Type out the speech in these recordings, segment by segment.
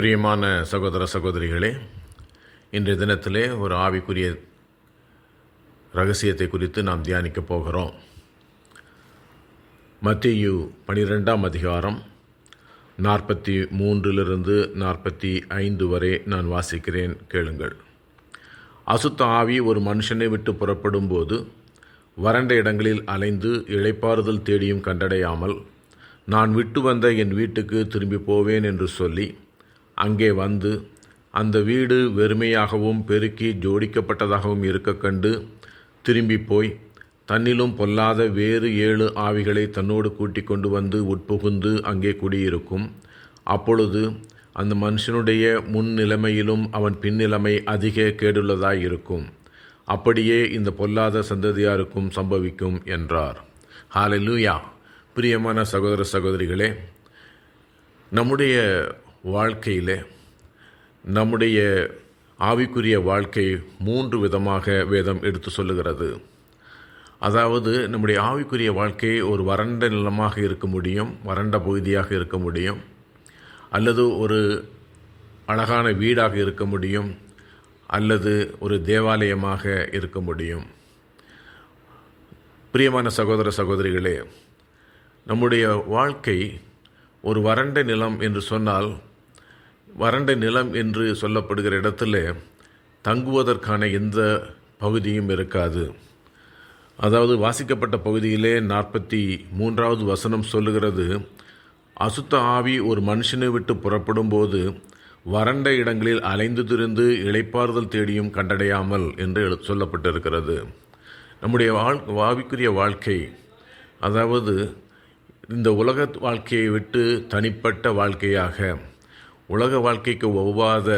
பிரியமான சகோதர சகோதரிகளே இன்றைய தினத்திலே ஒரு ஆவிக்குரிய ரகசியத்தை குறித்து நாம் தியானிக்கப் போகிறோம். மத்தியு பனிரெண்டாம் அதிகாரம் நாற்பத்தி மூன்றிலிருந்து நாற்பத்தி ஐந்து வரை நான் வாசிக்கிறேன் கேளுங்கள். அசுத்த ஆவி ஒரு மனுஷனை விட்டு புறப்படும் போது வறண்ட இடங்களில் அலைந்து இளைப்பாறுதல் தேடியும் கண்டடையாமல் நான் விட்டு வந்த என் வீட்டுக்கு திரும்பி போவேன் என்று சொல்லி அங்கே வந்து அந்த வீடு வெறுமையாகவும் பெருக்கி ஜோடிக்கப்பட்டதாகவும் இருக்க கண்டு திரும்பி போய் தன்னிலும் பொல்லாத வேறு ஏழு ஆவிகளை தன்னோடு கூட்டிக் கொண்டு வந்து உட்புகுந்து அங்கே குடியிருக்கும். அப்பொழுது அந்த மனுஷனுடைய முன் நிலைமையிலும் அவன் பின்னிலைமை அதிக கேடுள்ளதாய் இருக்கும். அப்படியே இந்த பொல்லாத சந்ததியாருக்கும் சம்பவிக்கும் என்றார். ஹாலலூயா பிரியமான சகோதர சகோதரிகளே நம்முடைய வாழ்க்கையிலே நம்முடைய ஆவிக்குரிய வாழ்க்கை மூன்று விதமாக வேதம் எடுத்து சொல்லுகிறது. அதாவது நம்முடைய ஆவிக்குரிய வாழ்க்கை ஒரு வறண்ட நிலமாக இருக்க முடியும் வறண்ட பகுதியாக இருக்க முடியும் அல்லது ஒரு அழகான வீடாக இருக்க முடியும் அல்லது ஒரு தேவாலயமாக இருக்க முடியும். பிரியமான சகோதர சகோதரிகளே நம்முடைய வாழ்க்கை ஒரு வறண்ட நிலம் என்று சொன்னால் வறண்ட நிலம் என்று சொல்லப்படுகிற இடத்துல தங்குவதற்கான எந்த பகுதியும் இருக்காது. அதாவது வாசிக்கப்பட்ட பகுதியிலே நாற்பத்தி மூன்றாவது வசனம் சொல்லுகிறது அசுத்த ஆவி ஒரு மனுஷனை விட்டு புறப்படும் போது வறண்ட இடங்களில் அலைந்து திரிந்து இளைப்பாறுதல் தேடியும் கண்டடையாமல் என்று சொல்லப்பட்டிருக்கிறது. நம்முடைய வாழ் ஆவிக்குரிய வாழ்க்கை அதாவது இந்த உலக வாழ்க்கையை விட்டு தனிப்பட்ட வாழ்க்கையாக உலக வாழ்க்கைக்கு ஒவ்வாத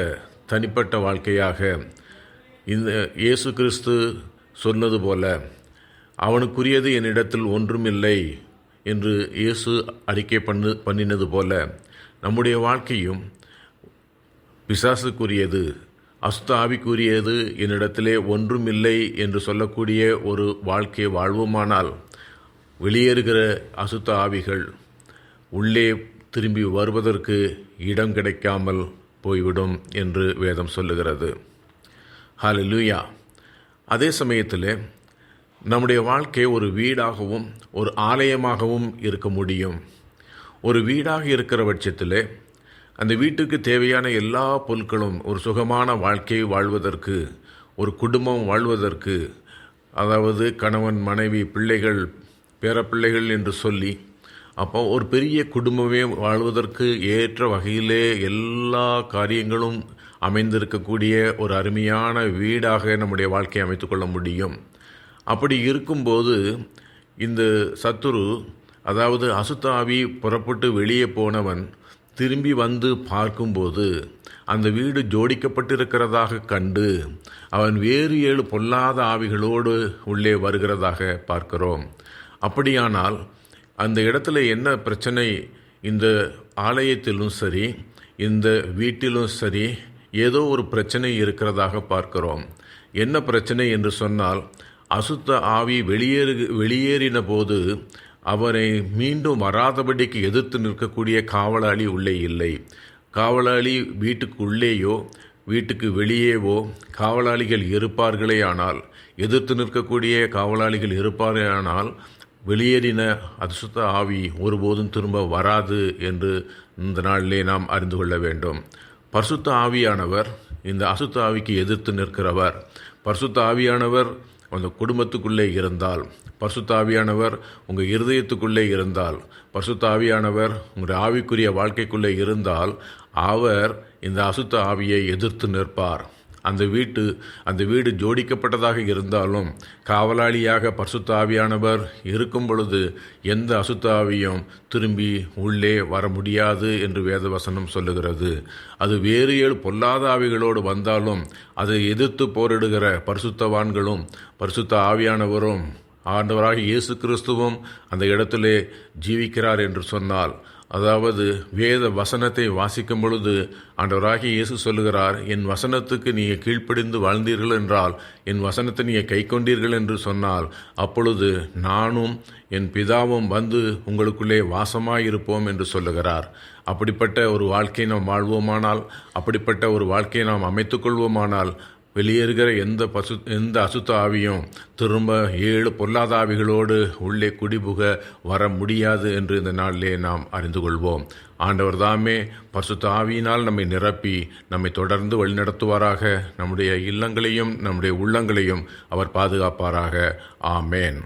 தனிப்பட்ட வாழ்க்கையாக இந்த இயேசு கிறிஸ்து சொன்னது போல அவனுக்குரியது என்னிடத்தில் ஒன்றுமில்லை என்று இயேசு அறிக்கை பண்ணு பண்ணினது போல நம்முடைய வாழ்க்கையும் பிசாசுக்குரியது அசுத்த ஆவிக்குரியது என்னிடத்திலே ஒன்றுமில்லை என்று சொல்லக்கூடிய ஒரு வாழ்க்கையை வாழ்வோமானால் வெளியேறுகிற அசுத்த ஆவிகள் உள்ளே திரும்பி வருவதற்கு இடம் கிடைக்காமல் போய்விடும் என்று வேதம் சொல்லுகிறது. ஹalleluya அதே சமயத்தில் நம்முடைய வாழ்க்கை ஒரு வீடாகவும் ஒரு ஆலயமாகவும் இருக்க முடியும். ஒரு வீடாக இருக்கிற பட்சத்தில் அந்த வீட்டுக்கு தேவையான எல்லா பொருட்களும் ஒரு சுகமான வாழ்க்கையை வாழ்வதற்கு ஒரு குடும்பம் வாழ்வதற்கு அதாவது கணவன் மனைவி பிள்ளைகள் பேரப்பிள்ளைகள் என்று சொல்லி அப்போ ஒரு பெரிய குடும்பமே வாழ்வதற்கு ஏற்ற வகையிலே எல்லா காரியங்களும் அமைந்திருக்கக்கூடிய ஒரு அருமையான வீடாக நம்முடைய வாழ்க்கையை அமைத்துக்கொள்ள முடியும். அப்படி இருக்கும்போது இந்த சத்துரு அதாவது அசுத்த ஆவி புறப்பட்டு வெளியே போனவன் திரும்பி வந்து பார்க்கும்போது அந்த வீடு ஜோடிக்கப்பட்டிருக்கிறதாக கண்டு அவன் வேறு ஏழு பொல்லாத ஆவிகளோடு உள்ளே வருகிறதாக பார்க்கிறோம். அப்படியானால் அந்த இடத்துல என்ன பிரச்சனை? இந்த ஆலயத்திலும் சரி இந்த வீட்டிலும் சரி ஏதோ ஒரு பிரச்சனை இருக்கிறதாக பார்க்கிறோம். என்ன பிரச்சனை என்று சொன்னால் அசுத்த ஆவி வெளியேறு வெளியேறின போது அவரை மீண்டும் வராதபடிக்கு எதிர்த்து நிற்கக்கூடிய காவலாளி உள்ளே இல்லை. காவலாளி வீட்டுக்கு உள்ளேயோ வீட்டுக்கு வெளியேவோ காவலாளிகள் இருப்பார்களே ஆனால் எதிர்த்து நிற்கக்கூடிய காவலாளிகள் இருப்பார்களே ஆனால் வெளியேறின அசுத்த ஆவி ஒருபோதும் திரும்ப வராது என்று இந்த நாளிலே நாம் அறிந்து கொள்ள வேண்டும். பரிசுத்த ஆவியானவர் இந்த அசுத்த ஆவிக்கு எதிர்த்து நிற்கிறவர். பரிசுத்த ஆவியானவர் அந்த குடும்பத்துக்குள்ளே இருந்தால் பரிசுத்த ஆவியானவர் உங்கள் இருதயத்துக்குள்ளே இருந்தால் பரிசுத்த ஆவியானவர் உங்களுடைய ஆவிக்குரிய வாழ்க்கைக்குள்ளே இருந்தால் அவர் இந்த அசுத்த ஆவியை எதிர்த்து நிற்பார். அந்த வீட்டு அந்த வீடு ஜோடிக்கப்பட்டதாக இருந்தாலும் காவலாளியாக பரிசுத்த ஆவியானவர் இருக்கும் பொழுது எந்த அசுத்த ஆவியும் திரும்பி உள்ளே வர முடியாது என்று வேதவசனம் சொல்லுகிறது. அது வேறு ஏழு பொல்லாத ஆவிகளோடு வந்தாலும் அதை எதிர்த்து போரிடுகிற பரிசுத்தவான்களும் பரிசுத்த ஆவியானவரும் ஆண்டவராக இயேசு கிறிஸ்துவும் அந்த இடத்திலே ஜீவிக்கிறார் என்று சொன்னால் அதாவது வேத வசனத்தை வாசிக்கும் பொழுது ஆண்டவராகிய இயேசு சொல்லுகிறார் என் வசனத்துக்கு நீங்கள் கீழ்ப்படிந்து வாழ்ந்தீர்கள் என்றால் என் வசனத்தை நீங்கள் கை கொண்டீர்கள் என்று சொன்னால் அப்பொழுது நானும் என் பிதாவும் வந்து உங்களுக்குள்ளே வாசமாயிருப்போம் என்று சொல்லுகிறார். அப்படிப்பட்ட ஒரு வாழ்க்கையை நாம் வாழ்வோமானால் அப்படிப்பட்ட ஒரு வாழ்க்கையை நாம் அமைத்துக்கொள்வோமானால் வெளியேறுகிற எந்த பசு எந்த அசுத்த ஆவியும் திரும்ப ஏழு பொல்லாத ஆவிகளோடு உள்ளே குடிபுக வர முடியாது என்று இந்த நாளிலே நாம் அறிந்து கொள்வோம். ஆண்டவர் தாமே பசுத்த ஆவியினால் நம்மை நிரப்பி நம்மை தொடர்ந்து வழிநடத்துவாராக. நம்முடைய இல்லங்களையும் நம்முடைய உள்ளங்களையும் அவர் பாதுகாப்பாராக. ஆமேன்.